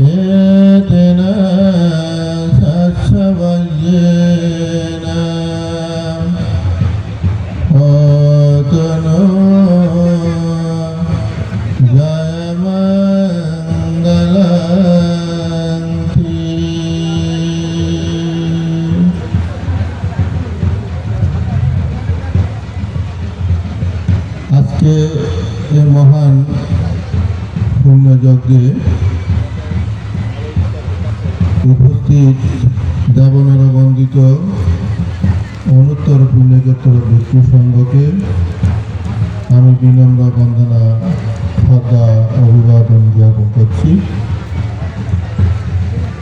Yeah. এই মহান পুণ্যযজ্ঞে উপস্থিত দেবনারা বন্দিত অনুত্তর পুণ্যক্ষেত্র ভিক্ষু সংঘকে আমি বিনম্র বন্দনা, শ্রদ্ধা, অভিবাদন জ্ঞাপন করছি।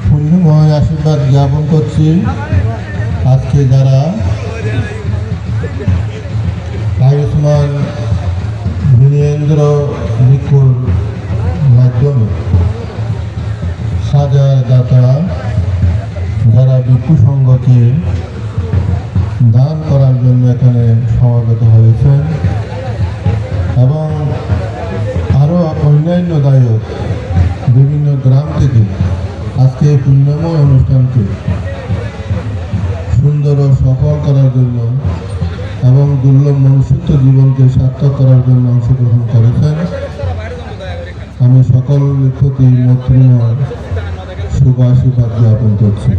পুণ্যময় আশীর্বাদ জ্ঞাপন করছি। আজকে যারা সংঘকে দান করার জন্য এখানে সমাগত হয়েছেন এবং আরও অন্যান্য দায়ক বিভিন্ন গ্রাম থেকে আজকে এই পুণ্যময় অনুষ্ঠানকে সুন্দর ও সফল করার জন্য এবং দুর্লভ মনুষ্যত্ব জীবনকে সার্থক করার জন্য অংশগ্রহণ করেছেন। আমি সকল প্রতি মৈত্রীময় শুভ জ্ঞাপন করছি।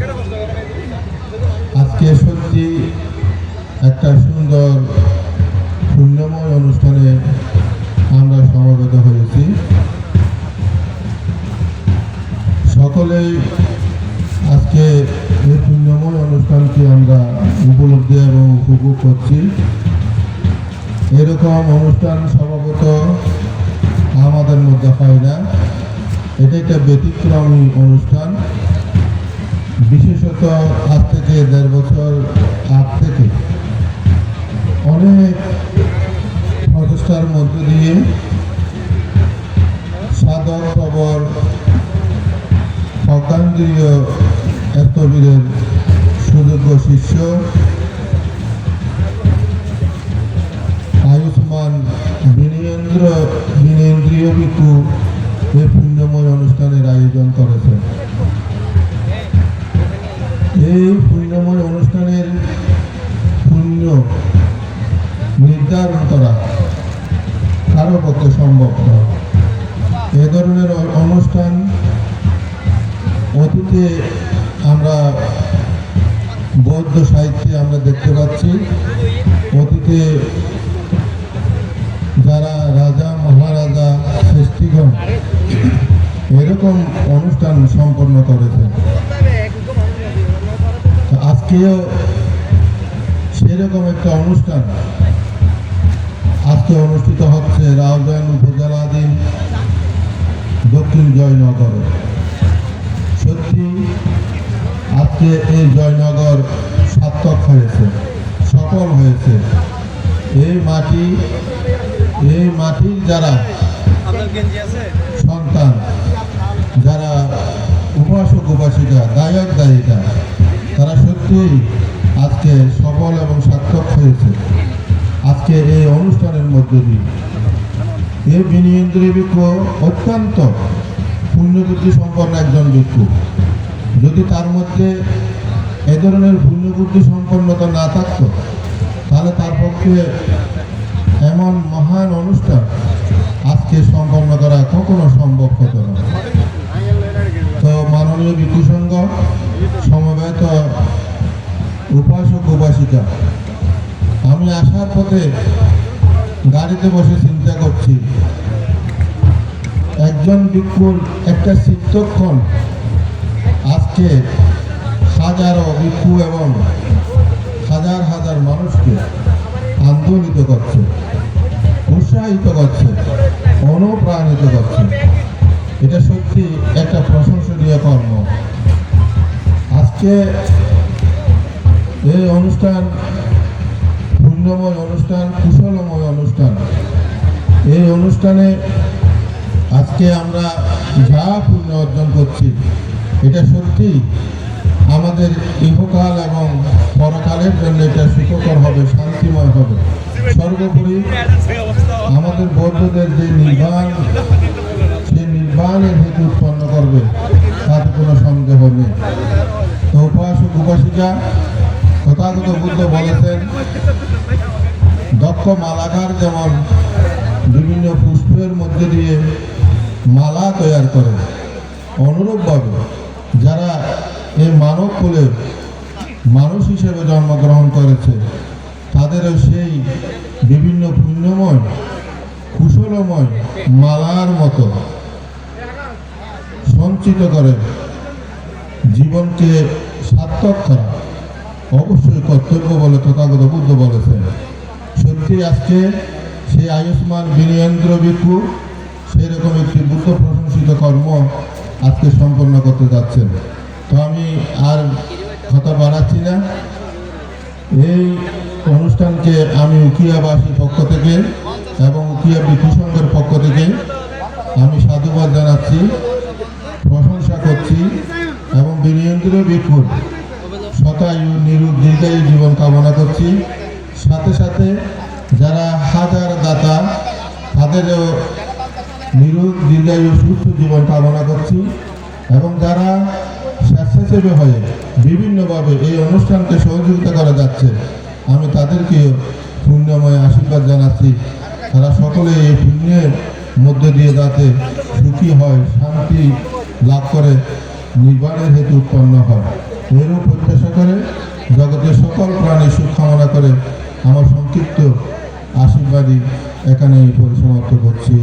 আজকে সত্যি একটা সুন্দর পুণ্যময় অনুষ্ঠানে আমরা সমবেত হয়েছি। সকলেই আজকে এই পুণ্যময় অনুষ্ঠানকে আমরা উপলব্ধি এবং উপভোগ করছি। এরকম অনুষ্ঠান স্বভাবত আমাদের মধ্যে হয় না। এটা একটা ব্যতিক্রমী অনুষ্ঠান। বিশেষত আজ থেকে দেড় বছর আগ থেকে অনেক প্রচেষ্টার মধ্য দিয়ে সাধক খবর অজ্ঞানগীয় এতবীরের সুযোগ্য শিষ্য আয়ুষ্মান বিনেন্দ্র বিনেন্দ্রীয় ভিক্ষু এই পুণ্যময় অনুষ্ঠানের আয়োজন করেছেন। এই পুণ্যময় অনুষ্ঠানের পুণ্য নির্ধারণ করা কারও পক্ষে সম্ভব নয়। এ ধরনের অনুষ্ঠান অতীতে আমরা বৌদ্ধ সাহিত্যে আমরা দেখতে পাচ্ছি। অতীতে যারা রাজা, মহারাজা, শ্রেষ্ঠীগণ এরকম অনুষ্ঠান সম্পন্ন করেছেন। আজকেও সেরকম একটা অনুষ্ঠান। আজকে অনুষ্ঠিত হচ্ছে রাউজান উপজেলাধীন দক্ষিণ জয়নগর। সত্যি, আজকে এই জয়নগর সার্থক হয়েছে, সফল হয়েছে। এই মাটি, এই মাটির যারা সন্তান, যারা উপাসক উপাসিকা গায়ক গায়িকা সত্যিই আজকে সফল এবং সার্থক হয়েছে। আজকে এই অনুষ্ঠানের মধ্য দিয়ে। এই বিনিয়েন্দ্রী বৃক্ষ অত্যন্ত পুণ্যবুদ্ধি সম্পন্ন একজন ভিক্ষু। যদি তার মধ্যে এ ধরনের পুণ্যবুদ্ধি সম্পন্নতা না থাকত, তাহলে তার পক্ষে এমন মহান অনুষ্ঠান আজকে সম্পন্ন করা কখনো সম্ভব হতো না। তো মাননীয় ভিক্ষু সংঘ, সমবেত উপাসক উপাসিকা। আমি আসার পথে গাড়িতে বসে চিন্তা করছি। একজন ভিক্ষুর একটা চিত্তক্ষণ আজকে হাজারো ভিক্ষু এবং হাজার হাজার মানুষকে আন্দোলিত করছে, উৎসাহিত করছে, অনুপ্রাণিত করছে। এটা সত্যি একটা প্রশংসনীয় কর্ম। আজকে এই অনুষ্ঠান পুণ্যময় অনুষ্ঠান, কুশলময় অনুষ্ঠান। এই অনুষ্ঠানে আজকে আমরা যা পুণ্য অর্জন করছি, এটা সত্যি আমাদের ইহকাল এবং পরকালের জন্য এটা সুখকর হবে, শান্তিময় হবে। সর্বোপরি আমাদের বৌদ্ধদের যে নির্বাণ সেই নির্বাণের হেতু উৎপন্ন করবে, তাতে কোনো সন্দেহ নেই। তো উপাসক উপাসিকা তথাগত বুদ্ধ বলেছেন। দক্ষ মালাকার যেমন বিভিন্ন পুষ্পের মধ্যে দিয়ে মালা তৈরি করে অনুরূপভাবে যারা এই মানব কুলে মানুষ হিসেবে জন্মগ্রহণ করেছে, তাদেরও সেই বিভিন্ন পুণ্যময়, কুশলময় মালার মতো সঞ্চিত করে জীবনকে সার্থক করা। অবশ্যই কর্তব্য বলে তথাগত বুদ্ধ বলেছেন। সত্যি আজকে সেই আয়ুষ্মান বিনয়েন্দ্র ভিক্ষু সেরকম একটি বুদ্ধ প্রশংসিত কর্ম আজকে সম্পন্ন করতে যাচ্ছেন। তো আমি আর কথা বাড়াচ্ছি না। এই অনুষ্ঠানকে আমি উকিয়াবাসীর পক্ষ থেকে এবং উকিয়া বিধু সংঘের পক্ষ থেকে আমি সাধুবাদ জানাচ্ছি, প্রশংসা করছি এবং বিনয়েন্দ্র ভিক্ষুর শতায়ু নিরূপ দীর্ঘায়ু জীবন কামনা করছি। সাথে সাথে যারা হাজার দাতা, তাদেরও নিরূপ দীর্ঘায়ু সুস্থ জীবন কামনা করছি এবং যারা স্বেচ্ছাসেবী হয়ে বিভিন্নভাবে এই অনুষ্ঠানকে সহযোগিতা করা যাচ্ছে, আমি তাদেরকেও পুণ্যময় আশীর্বাদ জানাচ্ছি। তারা সকলে এই পুণ্যের মধ্যে দিয়ে যাতে সুখী হয়, শান্তি লাভ করে, নির্বাণের হেতু উৎপন্ন হয়। এরও প্রত্যাশা করে জগতের সকল প্রাণী সুখ কামনা করে আমার সংক্ষিপ্ত আশীর্বাদী এখানে পরিসমাপ্ত করছি।